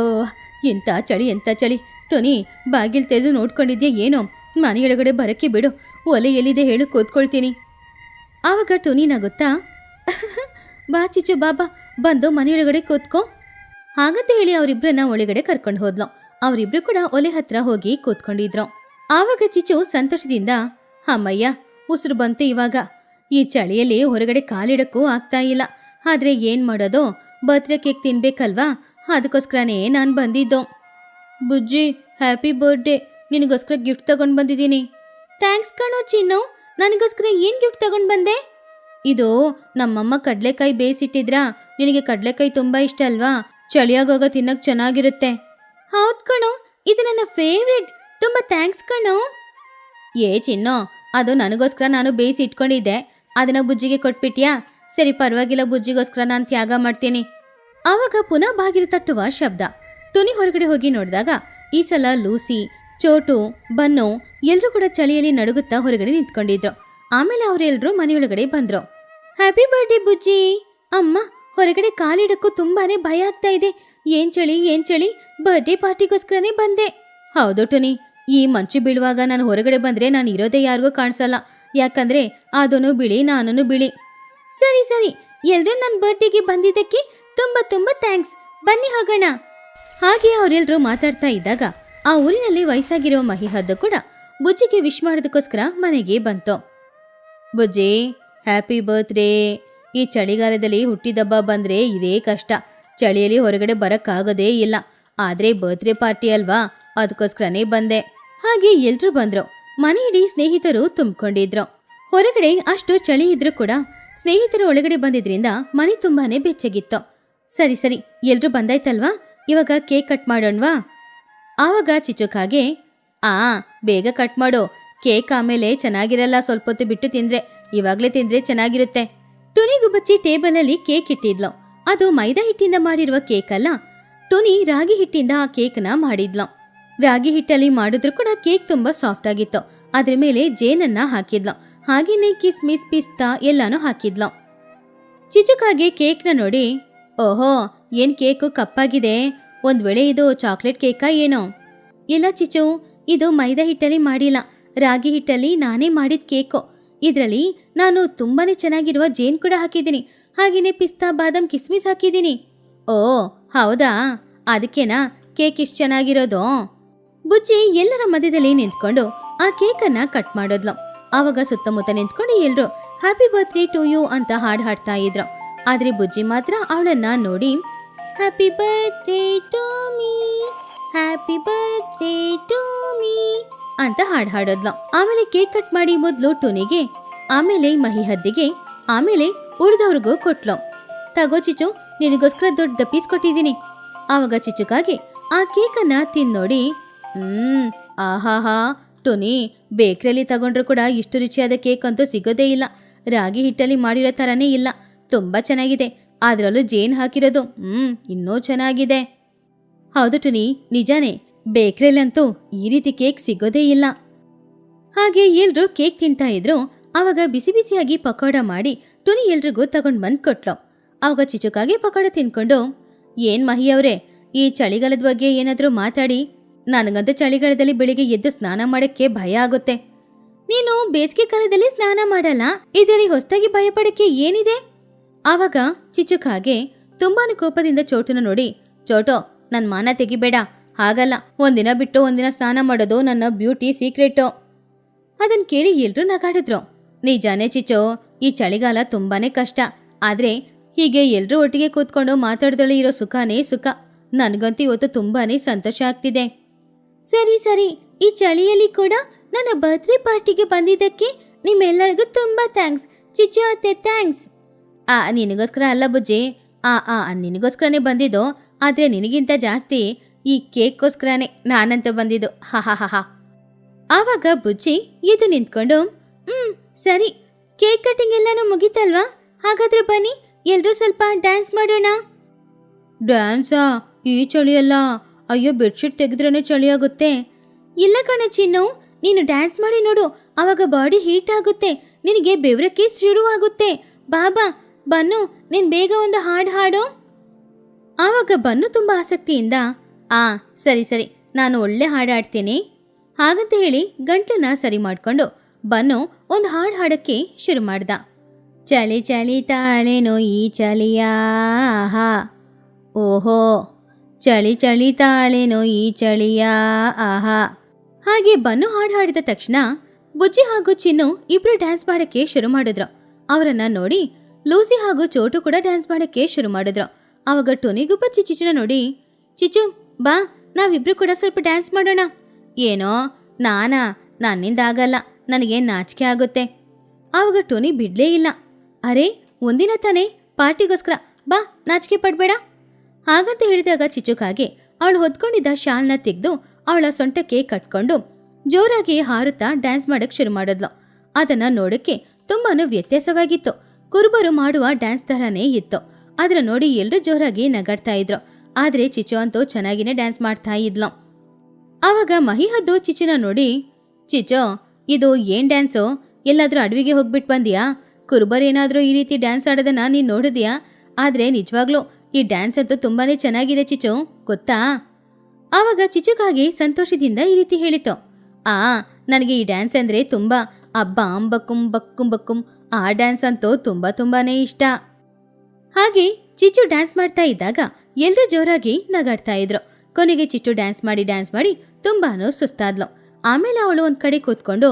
[SPEAKER 1] ಎಂತ ಚಳಿ ಎಂತ ಚಳಿ. ತುನಿ, ಬಾಗಿಲು ತೆರೆದು ನೋಡ್ಕೊಂಡಿದ್ಯಾ ಏನೋ? ಮನೆಯೊಳಗಡೆ ಬರಕ್ಕೆ ಬಿಡು. ಒಲೆ ಎಲ್ಲಿದೆ ಹೇಳು, ಕೂತ್ಕೊಳ್ತೀನಿ. ಆವಾಗ ಟೊನಿ ಗೊತ್ತಾ ಬಾ ಚಿಚು ಬಾಬಾ ಬಂದು ಮನೆಯೊಳಗಡೆ ಕೂತ್ಕೋ. ಹಾಗಂತ ಹೇಳಿ ಅವರಿಬ್ಬರನ್ನ ಒಳಗಡೆ ಕರ್ಕೊಂಡು ಹೋದ್ಲು. ಅವರಿಬ್ರು ಕೂಡ ಒಲೆ ಹತ್ರ ಹೋಗಿ ಕೂತ್ಕೊಂಡಿದ್ರು. ಆವಾಗ ಚಿಚು ಸಂತೋಷದಿಂದ, ಅಮ್ಮಯ್ಯ, ಉಸಿರು ಬಂತು ಇವಾಗ. ಈ ಚಳಿಯಲ್ಲಿ ಹೊರಗಡೆ ಕಾಲಿಡಕ್ಕೂ ಆಗ್ತಾ ಇಲ್ಲ. ಆದ್ರೆ ಏನ್ ಮಾಡೋದು? ಬರ್ತ್ಡೇ ಕೇಕ್ ತಿನ್ಬೇಕಲ್ವಾ? ಅದಕ್ಕೋಸ್ಕರನೇ ನಾನು ಬಂದಿದ್ದು. ಬುಜ್ಜಿ ಹ್ಯಾಪಿ ಬರ್ಡೇ ನಿನಗೋಸ್ಕರ ಗಿಫ್ಟ್ ತಗೊಂಡು ಬಂದಿದ್ದೀನಿ. ಥ್ಯಾಂಕ್ಸ್ ಕಣೋ ಚಿನ್ನು. ನನಗೋಸ್ಕರ ಏನು ಗಿಫ್ಟ್ ತಗೊಂಡು ಬಂದೆ? ಇದು ನಮ್ಮಮ್ಮ ಕಡಲೆಕಾಯಿ ಬೇಯಿಸಿಟ್ಟಿದ್ರಾ? ನಿನಗೆ ಕಡಲೆಕಾಯಿ ತುಂಬಾ ಇಷ್ಟ ಅಲ್ವಾ? ಚಳಿಯಾಗೋಗ ತಿನ್ನಕ್ ಚೆನ್ನಾಗಿರುತ್ತೆ. ಹೌದ್ ಕಣೋ, ಇದು ನನ್ನ ಫೇವ್ರೆಟ್ ತುಂಬಾ ಥ್ಯಾಂಕ್ಸ್ ಕಣೋ. ಏ ಚಿನ್ನು, ಅದು ನನಗೋಸ್ಕರ ನಾನು ಬೇಯಿಸಿ ಇಟ್ಕೊಂಡಿದ್ದೆ. ಅದನ್ನ ಬುಜ್ಜಿಗೆ ಕೊಟ್ಬಿಟ್ಯಾ? ಸರಿ ಪರವಾಗಿಲ್ಲ, ಬುಜ್ಜಿಗೋಸ್ಕರ ನಾನು ತ್ಯಾಗ ಮಾಡ್ತೀನಿ. ಆವಾಗ ಪುನಃ ಬಾಗಿಲು ತಟ್ಟುವ ಶಬ್ದ. ತುನಿ ಹೊರಗಡೆ ಹೋಗಿ ನೋಡಿದಾಗ, ಈ ಸಲ ಲೂಸಿ ಚೋಟು, ಬನ್ನು ಎಲ್ಲರೂ ಕೂಡ ಚಳಿಯಲ್ಲಿ ನಡುಗುತ್ತಾ ಹೊರಗಡೆ ನಿಂತ್ಕೊಂಡಿದ್ರು. ಆಮೇಲೆ ಅವರೆಲ್ಲರೂ ಮನೆಯೊಳಗಡೆ ಬಂದ್ರು. Happy birthday Bujji! ಅಮ್ಮ, ಹೊರಗಡೆ ಕಾಲಿಡಕ್ಕೂ ತುಂಬಾನೇ ಭಯ ಆಗ್ತಾ ಇದೆ. ಏನ್ ಚಳಿ ಏನ್ ಚಳಿ? ಬರ್ಡೇ ಪಾರ್ಟಿಗೋಸ್ಕರನೇ ಬಂದೆ. ಹೌದು ಟುನಿ. ಈ ಮಂಚು ಬೀಳುವಾಗ ನಾನು ಹೊರಗಡೆ ಬಂದ್ರೆ ನಾನು ಇರೋದೇ ಯಾರಿಗೂ ಕಾಣಿಸಲ್ಲ. ಯಾಕಂದ್ರೆ ಅದನ್ನು ಬಿಳಿ ನಾನು ಬಿಳಿ. ಸರಿ ಸರಿ. ಎಲ್ರೂ ನನ್ನ ಬರ್ಡೇಗೆ ಬಂದಿದ್ದಕ್ಕೆ ತುಂಬಾ ತುಂಬಾ ಥ್ಯಾಂಕ್ಸ್ ಬನ್ನಿ ಹೋಗೋಣ. ಹಾಗೆ ಅವರೆಲ್ಲರೂ ಮಾತಾಡ್ತಾ ಇದ್ದಾಗ ಆ ಊರಿನಲ್ಲಿ ವಯಸ್ಸಾಗಿರೋ ಮಹಿಹದ್ದು ಕೂಡ ಬುಜ್ಜಿಗೆ ವಿಶ್ ಮಾಡೋದಕ್ಕೋಸ್ಕರ ಮನೆಗೆ ಬಂತು. ಬುಜ್ಜಿ ಹ್ಯಾಪಿ ಬರ್ತ್ಡೇ ಈ ಚಳಿಗಾಲದಲ್ಲಿ ಹುಟ್ಟಿದಬ್ಬ ಬಂದ್ರೆ ಇದೇ ಕಷ್ಟ. ಚಳಿಯಲ್ಲಿ ಹೊರಗಡೆ ಬರೋಕ್ಕಾಗೋದೇ ಇಲ್ಲ. ಆದ್ರೆ ಬರ್ತ್ಡೇ ಪಾರ್ಟಿ ಅಲ್ವಾ? ಅದಕ್ಕೋಸ್ಕರನೇ ಬಂದೆ. ಹಾಗೆ ಎಲ್ಲರೂ ಬಂದರು. ಮನೆ ಇಡೀ ಸ್ನೇಹಿತರು ತುಂಬಿಕೊಂಡಿದ್ರು. ಹೊರಗಡೆ ಅಷ್ಟು ಚಳಿ ಇದ್ರೂ ಕೂಡ ಸ್ನೇಹಿತರು ಒಳಗಡೆ ಬಂದಿದ್ರಿಂದ ಮನೆ ತುಂಬಾನೇ ಬೆಚ್ಚಗಿತ್ತು. ಸರಿ ಸರಿ ಎಲ್ಲರೂ ಬಂದಾಯ್ತಲ್ವಾ? ಇವಾಗ ಕೇಕ್ ಕಟ್ ಮಾಡೋಣವಾ? ಆವಾಗ ಚಿಚುಕಾಗೆ, ಆ, ಬೇಗ ಕಟ್ ಮಾಡು. ಕೇಕ್ ಆಮೇಲೆ ಚೆನ್ನಾಗಿರಲ್ಲ ಸ್ವಲ್ಪ ಹೊತ್ತು ಬಿಟ್ಟು ತಿಂದ್ರೆ. ಇವಾಗ್ಲೇ ತಿಂದ್ರೆ ಚೆನ್ನಾಗಿರುತ್ತೆ. ಟುನಿಗೂ ಬಚ್ಚಿ ಟೇಬಲಲ್ಲಿ ಕೇಕ್ ಇಟ್ಟಿದ್ಲು. ಅದು ಮೈದಾ ಹಿಟ್ಟಿಂದ ಮಾಡಿರುವ ಕೇಕ್ ಅಲ್ಲ. ಟುನಿ ರಾಗಿ ಹಿಟ್ಟಿಂದ ಆ ಕೇಕ್ನ ಮಾಡಿದ್ಲು. ರಾಗಿ ಹಿಟ್ಟಲ್ಲಿ ಮಾಡಿದ್ರು ಕೂಡ ಕೇಕ್ ತುಂಬಾ ಸಾಫ್ಟ್ ಆಗಿತ್ತು. ಅದ್ರ ಮೇಲೆ ಜೇನನ್ನ ಹಾಕಿದ್ಲು. ಹಾಗೇನೆ ಕಿಸ್ಮಿಸ್, ಪಿಸ್ತಾ ಎಲ್ಲಾನು ಹಾಕಿದ್ಲು. ಚಿಚುಕಾಗೆ ಕೇಕ್ನ ನೋಡಿ, ಓಹೋ, ಏನ್ ಕೇಕು ಕಪ್ಪಾಗಿದೆ. ಒಂದ್ ವೇಳೆ ಇದು ಚಾಕ್ಲೇಟ್ ಕೇಕಾ ಏನೋ? ಇಲ್ಲ ಚಿಚು ಇದು ಮೈದಾ ಹಿಟ್ಟಲ್ಲಿ ಮಾಡಿಲ್ಲ. ರಾಗಿ ಹಿಟ್ಟಲ್ಲಿ ನಾನೇ ಮಾಡಿದ ಕೇಕು. ಇದರಲ್ಲಿ ನಾನು ತುಂಬಾನೇ ಚೆನ್ನಾಗಿರುವ ಜೇನ್ ಕೂಡ ಹಾಕಿದ್ದೀನಿ. ಹಾಗೇನೆ ಪಿಸ್ತಾ ಬಾದಾಮ್ ಕಿಸ್ಮಿಸ್ ಹಾಕಿದ್ದೀನಿ. ಓ, ಹೌದಾ? ಅದಕ್ಕೇನಾ ಕೇಕ್ ಇಷ್ಟು ಚೆನ್ನಾಗಿರೋದು? ಬುಜ್ಜಿ ಎಲ್ಲರ ಮಧ್ಯದಲ್ಲಿ ನಿಂತ್ಕೊಂಡು ಆ ಕೇಕನ್ನ ಕಟ್ ಮಾಡಿದ್ಲು. ಆವಾಗ ಸುತ್ತಮುತ್ತ ನಿಂತ್ಕೊಂಡು ಎಲ್ರು ಹ್ಯಾಪಿ ಬರ್ತ್ಡೇ ಟು ಯು ಅಂತ ಹಾಡು ಹಾಡ್ತಾ ಇದ್ರು. ಆದ್ರೆ ಬುಜ್ಜಿ ಮಾತ್ರ ಅವಳನ್ನ ನೋಡಿ happy birthday to me happy birthday to me ಅಂತ ಹಾಡು ಹಾಡೋದ್ಲು. ಆಮೇಲೆ ಕೇಕ್ ಕಟ್ ಮಾಡಿ ಮೊದ್ಲು ಟುನಿಗೆ, ಆಮೇಲೆ ಮಹಿಹದ್ದಿಗೆ, ಆಮೇಲೆ ಉಳಿದವ್ರಿಗೂ ಕೊಟ್ಲು. ತಗೋ ಚಿಚು ನಿನಗೋಸ್ಕರ ದೊಡ್ಡ ಪೀಸ್ ಕೊಟ್ಟಿದ್ದೀನಿ. ಆವಾಗ ಚಿಚುಕಾಗೆ ಆ ಕೇಕನ್ನ ತಿನ್ನೋಡಿ ಹ್ಮ್, ಆಹಾಹಾ, ಟುನಿ, ಬೇಕ್ರಿಯಲ್ಲಿ ತಗೊಂಡ್ರು ಕೂಡ ಇಷ್ಟು ರುಚಿಯಾದ ಕೇಕ್ ಅಂತೂ ಸಿಗೋದೇ ಇಲ್ಲ. ರಾಗಿ ಹಿಟ್ಟಲ್ಲಿ ಮಾಡಿರೋ ಥರನೇ ಇಲ್ಲ. ತುಂಬಾ ಚೆನ್ನಾಗಿದೆ. ಅದರಲ್ಲೂ ಜೇನ್ ಹಾಕಿರೋದು. ಹ್ಮ್, ಇನ್ನೂ ಚೆನ್ನಾಗಿದೆ. ಹೌದು ಟುನಿ, ನಿಜಾನೇ ಬೇಕ್ರಿಯಲ್ಲಂತೂ ಈ ರೀತಿ ಕೇಕ್ ಸಿಗೋದೇ ಇಲ್ಲ. ಹಾಗೆ ಎಲ್ರೂ ಕೇಕ್ ತಿಂತಾ ಇದ್ರು. ಆವಾಗ ಬಿಸಿ ಬಿಸಿಯಾಗಿ ಪಕೋಡ ಮಾಡಿ ಟುನಿ ಎಲ್ರಿಗೂ ತಗೊಂಡ್ ಬಂದ್ ಕೊಟ್ಲು. ಅವಾಗ ಚಿಚುಕಾಗಿ ಪಕೋಡ ತಿನ್ಕೊಂಡು, ಏನ್ ಮಹಿ ಅವ್ರೆ, ಈ ಚಳಿಗಾಲದ ಬಗ್ಗೆ ಏನಾದ್ರೂ ಮಾತಾಡಿ. ನನಗಂತೂ ಚಳಿಗಾಲದಲ್ಲಿ ಬೆಳಿಗ್ಗೆ ಎದ್ದು ಸ್ನಾನ ಮಾಡಕ್ಕೆ ಭಯ ಆಗುತ್ತೆ. ನೀನು ಬೇಸಿಗೆ ಕಾಲದಲ್ಲಿ ಸ್ನಾನ ಮಾಡಲ್ಲ, ಇದರಲ್ಲಿ ಹೊಸದಾಗಿ ಭಯ ಪಡಕ್ಕೆ ಏನಿದೆ? ಆವಾಗ ಚಿಚುಕಾಗೆ ತುಂಬಾನು ಕೋಪದಿಂದ ಚೋಟುನ ನೋಡಿ, ಚೋಟೋ, ನನ್ ಮಾನ ತೆಗಿಬೇಡ, ಹಾಗಲ್ಲ. ಒಂದಿನ ಬಿಟ್ಟು ಒಂದಿನ ಸ್ನಾನ ಮಾಡೋದು ನನ್ನ ಬ್ಯೂಟಿ ಸೀಕ್ರೆಟು. ಅದನ್ ಕೇಳಿ ಎಲ್ರೂ ನಗಾಡಿದ್ರು. ನಿಜಾನೇ ಚಿಚೋ, ಈ ಚಳಿಗಾಲ ತುಂಬಾನೇ ಕಷ್ಟ. ಆದ್ರೆ ಹೀಗೆ ಎಲ್ಲರೂ ಒಟ್ಟಿಗೆ ಕೂತ್ಕೊಂಡು ಮಾತಾಡ್ದಳೆ ಇರೋ ಸುಖನೇ ಸುಖ. ನನಗಂತೂ ಇವತ್ತು ತುಂಬಾನೇ ಸಂತೋಷ ಆಗ್ತಿದೆ. ಸರಿ ಸರಿ. ಈ ಚಳಿಯಲ್ಲಿ ಕೂಡ ನನ್ನ ಬರ್ತ್ಡೇ ಪಾರ್ಟಿಗೆ ಬಂದಿದ್ದಕ್ಕೆ ನಿಮ್ಮೆಲ್ಲರಿಗೂ ತುಂಬಾ ಥ್ಯಾಂಕ್ಸ್. ಚಿಚೋ ಅತ್ತೆ, ಥ್ಯಾಂಕ್ಸ್. ಆ, ನಿನಗೋಸ್ಕರ ಅಲ್ಲ ಬುಜ್ಜಿ. ಆ ಆ, ನಿನಗೋಸ್ಕರನೇ ಬಂದಿದ್ದು, ಆದರೆ ನಿನಗಿಂತ ಜಾಸ್ತಿ ಈ ಕೇಕ್ಗೋಸ್ಕರನೇ ನಾನಂತ ಬಂದಿದ್ದು. ಹಾ ಹಾ ಹಾ ಆವಾಗ ಬುಜ್ಜಿ ಎದ್ದು ನಿಂತ್ಕೊಂಡು, ಹ್ಮ್, ಸರಿ, ಕೇಕ್ ಕಟಿಂಗ್ ಎಲ್ಲಾನು ಮುಗೀತಲ್ವಾ? ಹಾಗಾದ್ರೆ ಬನ್ನಿ ಎಲ್ಲರೂ ಸ್ವಲ್ಪ ಡ್ಯಾನ್ಸ್ ಮಾಡೋಣ. ಡ್ಯಾನ್ಸಾ? ಈ ಚಳಿಯಲ್ಲ ಅಯ್ಯೋ, ಬೆಡ್ಶೀಟ್ ತೆಗೆದ್ರೇನೆ ಚಳಿ ಆಗುತ್ತೆ. ಇಲ್ಲ ಕಣ ಚಿನ್ನು, ನೀನು ಡ್ಯಾನ್ಸ್ ಮಾಡಿ ನೋಡು ಅವಾಗ ಬಾಡಿ ಹೀಟ್ ಆಗುತ್ತೆ. ನಿನಗೆ ಬೆವರಕ್ಕೆ ಶುರುವಾಗುತ್ತೆ. ಬಾಬಾ ಬನ್ನು, ನೀನು ಬೇಗ ಒಂದು ಹಾಡು ಹಾಡು. ಆವಾಗ ಬನ್ನು ತುಂಬ ಆಸಕ್ತಿಯಿಂದ, ಆ, ಸರಿ ಸರಿ, ನಾನು ಒಳ್ಳೆ ಹಾಡು ಹಾಡ್ತೀನಿ. ಹಾಗಂತ ಹೇಳಿ ಗಂಟ್ಲನ್ನ ಸರಿ ಮಾಡಿಕೊಂಡು ಬನ್ನು ಒಂದು ಹಾಡು ಹಾಡಕ್ಕೆ ಶುರು ಮಾಡ್ದ. ಚಳಿ ಚಳಿ ತಾಳೇನೋ ಈ ಚಳಿಯ, ಆಹಾ. ಓಹೋ, ಚಳಿ ಚಳಿ ತಾಳೇನೋ ಈ ಚಳಿಯ, ಆಹಾ. ಹಾಗೆ ಬನ್ನು ಹಾಡು ಹಾಡಿದ ತಕ್ಷಣ ಬುಜ್ಜಿ ಹಾಗೂ ಚಿನ್ನು ಇಬ್ರು ಡ್ಯಾನ್ಸ್ ಮಾಡೋಕ್ಕೆ ಶುರು ಮಾಡಿದ್ರು. ಅವರನ್ನು ನೋಡಿ ಲೂಸಿ ಹಾಗೂ ಚೋಟು ಕೂಡ ಡ್ಯಾನ್ಸ್ ಮಾಡೋಕ್ಕೆ ಶುರು ಮಾಡಿದ್ರು. ಆವಾಗ ಟೊನಿಗೂ ಬಚ್ಚಿ ಚಿಚುನ ನೋಡಿ, ಚಿಚು, ಬಾ, ನಾವಿಬ್ರು ಕೂಡ ಸ್ವಲ್ಪ ಡ್ಯಾನ್ಸ್ ಮಾಡೋಣ. ಏನೋ, ನಾನಾ, ನನ್ನಿಂದ ಆಗಲ್ಲ ನನಗೆ ನಾಚಿಕೆ ಆಗುತ್ತೆ. ಆವಾಗ ಟೋನಿ ಬಿಡ್ಲೇ ಇಲ್ಲ. ಅರೆ, ಒಂದಿನ ತಾನೇ, ಪಾರ್ಟಿಗೋಸ್ಕರ, ಬಾ, ನಾಚಿಕೆ ಪಡ್ಬೇಡ. ಹಾಗಂತ ಹೇಳಿದಾಗ ಚಿಚುಕಾಗೆ ಅವಳು ಹೊತ್ಕೊಂಡಿದ್ದ ಶಾಲ್ನ ತೆಗೆದು ಅವಳ ಸೊಂಟಕ್ಕೆ ಕಟ್ಕೊಂಡು ಜೋರಾಗಿ ಹಾರುತ್ತಾ ಡ್ಯಾನ್ಸ್ ಮಾಡಕ್ಕೆ ಶುರು ಮಾಡಿದ್ಲು. ಅದನ್ನ ನೋಡಕ್ಕೆ ತುಂಬಾ ವ್ಯತ್ಯಾಸವಾಗಿತ್ತು. ಕುರುಬರು ಮಾಡುವ ಡ್ಯಾನ್ಸ್ ತರನೇ ಇತ್ತು. ಆದ್ರೆ ನೋಡಿ ಎಲ್ಲರೂ ಜೋರಾಗಿ ನಗಾಡ್ತಾ ಇದ್ರು. ಆದ್ರೆ ಚಿಚು ಅಂತೂ ಚೆನ್ನಾಗಿನೇ ಡ್ಯಾನ್ಸ್ ಮಾಡ್ತಾ ಇದ್ಲು. ಆವಾಗ ಮಹಿಹದ್ದು ಚಿಚುನ ನೋಡಿ ಚಿಚೋ ಇದು ಏನ್ ಡ್ಯಾನ್ಸು? ಎಲ್ಲಾದ್ರೂ ಅಡವಿಗೆ ಹೋಗ್ಬಿಟ್ ಬಂದಿಯಾ? ಕುರುಬರ್ ಏನಾದ್ರೂ ಈ ರೀತಿ ಡ್ಯಾನ್ಸ್ ಆಡೋದನ್ನ ನೀನು ನೋಡಿದ್ಯಾ? ಆದ್ರೆ ನಿಜವಾಗ್ಲೂ ಈ ಡ್ಯಾನ್ಸ್ ಅಂತೂ ತುಂಬಾನೇ ಚೆನ್ನಾಗಿದೆ ಚಿಚು ಗೊತ್ತಾ? ಆವಾಗ ಚಿಚುಕಾಗಿ ಸಂತೋಷದಿಂದ ಈ ರೀತಿ ಹೇಳಿತು, ಆ, ನನಗೆ ಈ ಡ್ಯಾನ್ಸ್ ಅಂದ್ರೆ ತುಂಬಾ ಅಬ್ಬ ಅಂಬಕ್ಕುಂ ಬಕ್ಕುಂ ಬಕ್ಕುಂ ಆ ಡ್ಯಾನ್ಸ್ ಅಂತೂ ತುಂಬಾ ತುಂಬಾನೇ ಇಷ್ಟ. ಹಾಗೆ ಚಿಚ್ಚು ಡ್ಯಾನ್ಸ್ ಮಾಡ್ತಾ ಇದ್ದಾಗ ಎಲ್ಲರೂ ಜೋರಾಗಿ ನಗಾಡ್ತಾ ಇದ್ರು. ಕೊನೆಗೆ ಚಿಚ್ಚು ಡ್ಯಾನ್ಸ್ ಮಾಡಿ ಡ್ಯಾನ್ಸ್ ಮಾಡಿ ತುಂಬಾನು ಸುಸ್ತಾದ್ಲು. ಆಮೇಲೆ ಅವಳು ಒಂದ್ ಕಡೆ ಕೂತ್ಕೊಂಡು,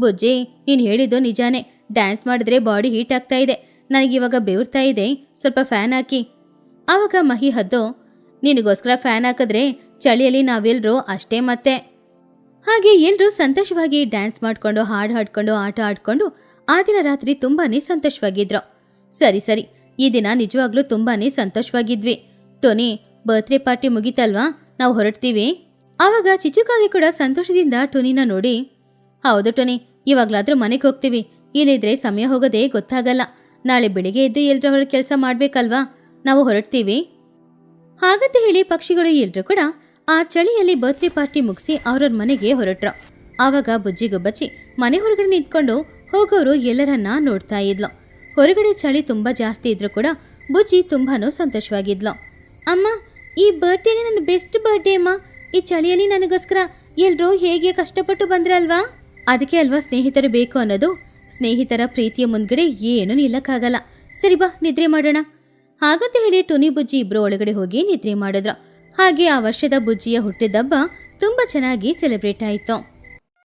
[SPEAKER 1] ಬುಜ್ಜಿ, ನೀನ್ ಹೇಳಿದ್ದು ನಿಜಾನೇ. ಡ್ಯಾನ್ಸ್ ಮಾಡಿದ್ರೆ ಬಾಡಿ ಹೀಟ್ ಆಗ್ತಾ ಇದೆ. ನನಗಿವಾಗ ಬೆವರ್ತಾ ಇದೆ. ಸ್ವಲ್ಪ ಫ್ಯಾನ್ ಹಾಕಿ. ಆವಾಗ ಮಹಿ ಹದ್ದು, ನಿನಗೋಸ್ಕರ ಫ್ಯಾನ್ ಹಾಕಿದ್ರೆ ಚಳಿಯಲ್ಲಿ ನಾವೆಲ್ಲರೂ ಅಷ್ಟೇ ಮತ್ತೆ. ಹಾಗೆ ಎಲ್ಲರೂ ಸಂತೋಷವಾಗಿ ಡ್ಯಾನ್ಸ್ ಮಾಡಿಕೊಂಡು, ಹಾಡು ಹಾಡ್ಕೊಂಡು, ಆಟ ಆಡ್ಕೊಂಡು ಆ ದಿನ ರಾತ್ರಿ ತುಂಬಾನೇ ಸಂತೋಷವಾಗಿದ್ರು. ಸರಿ ಸರಿ, ಈ ದಿನ ನಿಜವಾಗ್ಲೂ ತುಂಬಾನೇ ಸಂತೋಷವಾಗಿದ್ವಿ. ಟೋನಿ ಬರ್ತ್ಡೇ ಪಾರ್ಟಿ ಮುಗೀತಲ್ವಾ? ನಾವು ಹೊರಡ್ತೀವಿ. ಆವಾಗ ಚಿಚುಕಾಗಿ ಕೂಡ ಸಂತೋಷದಿಂದ ಟೋನಿನ ನೋಡಿ, ಹೌದು ಟೋನಿ, ಇವಾಗ್ಲಾದ್ರೂ ಮನೆಗೆ ಹೋಗ್ತೀವಿ. ಇಲ್ಲಿದ್ರೆ ಸಮಯ ಹೋಗೋದೇ ಗೊತ್ತಾಗಲ್ಲ. ನಾಳೆ ಬೆಳಿಗ್ಗೆ ಎದ್ದು ಎಲ್ರ ಹೊರ ಕೆಲಸ ಮಾಡ್ಬೇಕಲ್ವಾ? ನಾವು ಹೊರಡ್ತೀವಿ. ಹಾಗಂತ ಹೇಳಿ ಪಕ್ಷಿಗಳು ಎಲ್ರೂ ಕೂಡ ಆ ಚಳಿಯಲ್ಲಿ ಬರ್ತ್ಡೇ ಪಾರ್ಟಿ ಮುಗಿಸಿ ಅವ್ರವ್ರ ಮನೆಗೆ ಹೊರಟ್ರು. ಆವಾಗ ಬುಜ್ಜಿಗೊಬ್ಬಚ್ಚಿ ಮನೆ ಹೊರಗಡೆ ನಿಂತ್ಕೊಂಡು ಹೋಗೋರು ಎಲ್ಲರನ್ನ ನೋಡ್ತಾ ಇದ್ಲು. ಹೊರಗಡೆ ಚಳಿ ತುಂಬಾ ಜಾಸ್ತಿ ಇದ್ರೂ ಕೂಡ ಬುಜ್ಜಿ ತುಂಬಾನು ಸಂತೋಷವಾಗಿದ್ಲು. ಅಮ್ಮ, ಈ ಬರ್ಡೇನೆ ನನ್ನ ಬೆಸ್ಟ್ ಬರ್ಡೇ ಅಮ್ಮ. ಈ ಚಳಿಯಲ್ಲಿ ನನಗೋಸ್ಕರ ಎಲ್ರೂ ಹೇಗೆ ಕಷ್ಟಪಟ್ಟು ಬಂದ್ರಲ್ವಾ? ಅದಕ್ಕೆ ಅಲ್ವಾ ಸ್ನೇಹಿತರು ಬೇಕು ಅನ್ನೋದು. ಸ್ನೇಹಿತರ ಪ್ರೀತಿಯ ಮುಂದ್ಗಡೆ ಏನೂ ನಿಲ್ಲಕ್ಕಾಗಲ್ಲ. ಸರಿ ಬಾ, ನಿದ್ರೆ ಮಾಡೋಣ. ಹಾಗಂತ ಹೇಳಿ ಟುನಿ ಬುಜ್ಜಿ ಇಬ್ರು ಒಳಗಡೆ ಹೋಗಿ ನಿದ್ರೆ ಮಾಡಿದ್ರು. ಹಾಗೆ ಆ ವರ್ಷದ ಬುಜ್ಜಿಯ ಹುಟ್ಟಿದಬ್ಬ ತುಂಬಾ ಚೆನ್ನಾಗಿ ಸೆಲೆಬ್ರೇಟ್ ಆಯಿತು.